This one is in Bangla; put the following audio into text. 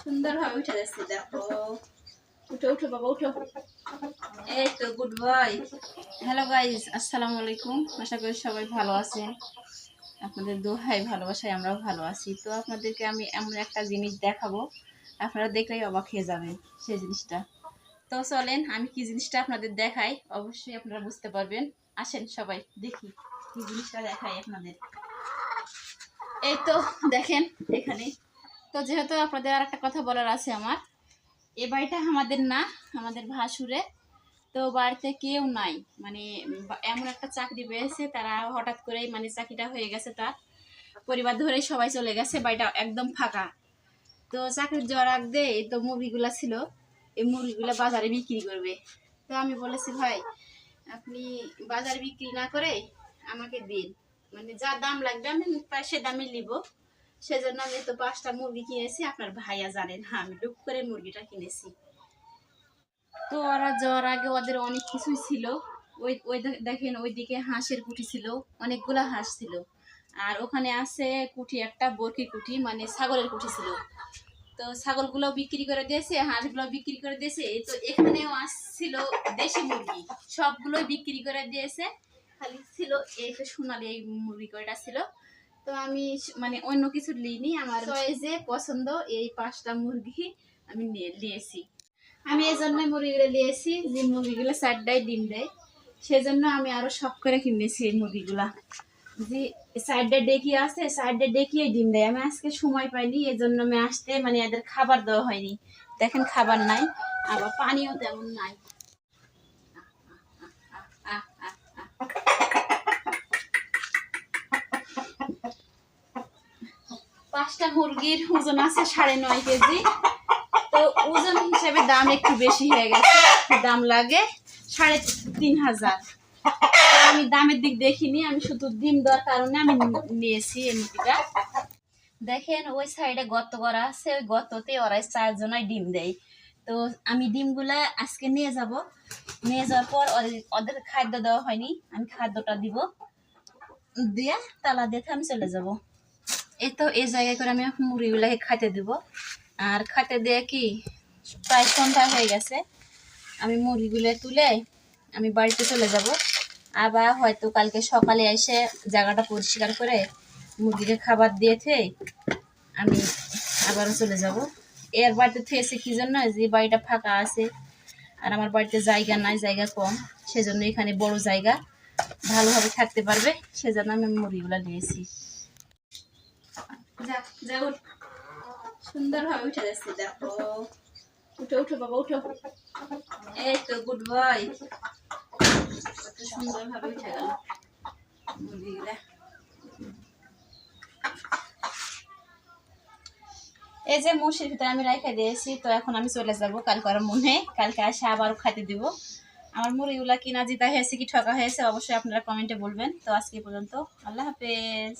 সুন্দরভাবে উঠে যাচ্ছে, দেখো। উঠো উঠো, বাবা, উঠো। এই তো গুড বয় হ্যালো গাইজ আসসালামু আলাইকুম। আশা করি সবাই ভালো আছেন। আপনাদের দোহাই, ভালোবাসায় আমরাও ভালো আছি। তো আপনাদেরকে আমি এমন একটা জিনিস দেখাবো। আপনারা দেখলেই অবাক হয়ে যাবেন সেই জিনিসটা। তো চলেন, আমি কি জিনিসটা আপনাদের দেখাই? অবশ্যই আপনারা বুঝতে পারবেন। আসেন সবাই, দেখি কি জিনিসটা দেখাই আপনাদের। এই তো, দেখেন, এখানে তো যেহেতু আপনাদের আর একটা কথা বলার আছে আমার, এ বাড়িটা আমাদের না, আমাদের ভাসুরে। তো বাড়িতে কেউ নাই মানে এমন একটা চাকরি পেয়েছে, তারা হঠাৎ করেই মানে চাকরিটা হয়ে গেছে তার। পরিবার ধরেই সবাই চলে গেছে, বাড়িটা একদম ফাঁকা। তো চাকরির যাওয়ার আগে তো মুরগিগুলা ছিল, এই মুরগিগুলা বাজারে বিক্রি করবে। তো আমি বলেছি, ভাই, আপনি বাজারে বিক্রি না করে আমাকে দিন। মানে যা দাম লাগবে আমি প্রায় সে দামে নিব। সেজন্য আমি তো পাঁচটা মুরগি কিনেছি, আপনার ভাইয়া জানেন হ্যাঁ আমি ডুব করে মুরগিটা কিনেছি। তো ওরা যাওয়ার আগে ওদের অনেক কিছুই ছিল। ওই ওই দেখেন ওইদিকে হাঁসের কুটি ছিল, অনেকগুলা হাঁস ছিল। আর ওখানে আছে কুঠি একটা বরকি কুঠি মানে ছাগলের কুঠি ছিল। তো ছাগলগুলো বিক্রি করে দিয়েছে, হাঁসগুলো বিক্রি করে দিয়েছে তো এখানেও আসছিল দেশি মুরগি, সবগুলোই বিক্রি করে দিয়েছে। খালি ছিল এই তো সোনালি এই মুরগি কয়টা ছিল তো আমি মানে অন্য কিছু লিনি আমার চয়েসে পছন্দ, এই পাঁচটা মুরগি আমি নিয়েছি। আমি এই জন্য মুরগিগুলো নিয়েছি, যে মুরগিগুলো চারটায় ডিম দেয়। সেজন্য আমি আরও শখ করে কিনেছি এই মুরগিগুলা। যে সাইডে ডেকি আছে সাইডে ডেকিয়ে ডিম দেয়। আমি আজকে সময় পাইনি, এই জন্য আমি আসতে মানে এদের খাবার দেওয়া হয়নি। দেখেন খাবার নাই, আবার পানিও তেমন নাই। পাঁচটা মুরগির ওজন আছে সাড়ে নয় কেজি। তো ওজন হিসেবে দাম একটু বেশি হয়ে গেছে দাম লাগে সাড়ে তিন হাজার। আমি দামের দিক দেখিনি, আমি শুধু ডিম দেওয়ার কারণে আমি নিয়েছি এই মুরগিটা। দেখেন, ওই সাইডে গর্ত করা আছে, ওই গর্ততে ওরাই চারজনায় ডিম দেয়। তো আমি ডিমগুলা আজকে নিয়ে যাব। নিয়ে যাওয়ার পর ওদের- খাদ্য দেওয়া হয়নি, আমি খাদ্যটা দিব। দিয়ে তালা দেখে আমি চলে যাব। এই তো এই জায়গায় করে আমি মুরগিগুলাকে খাইতে দিব। আর খাইতে দিয়ে কি, প্রায় সন্ধ্যা হয়ে গেছে। আমি মুরগিগুলো তুলে আমি বাড়িতে চলে যাব। আবার হয়তো কালকে সকালে এসে জায়গাটা পরিষ্কার করে মুরগিকে খাবার দিয়েছে আমি আবারও চলে যাব। এর বাড়িতে থেয়েছে কী জন্য? যে বাড়িটা ফাঁকা আছে আর আমার বাড়িতে জায়গা নাই, জায়গা কম। সেজন্য এখানে বড় জায়গা। ভালোভাবে থাকতে পারবে, সেজন্য আমি মুরগিগুলো নিয়েছি। এই যে মুসির ভিতরে আমি রাখা দিয়েছি, তো এখন আমি চলে যাব কালকে আর মনে। কালকে আসে আবারও খাইতে দিব। আমার মুরগিগুলা কিনা জিতা হয়েছে কি ঠকা হয়েছে, অবশ্যই আপনারা কমেন্টে বলবেন। তো আজকে পর্যন্ত, আল্লাহ হাফেজ।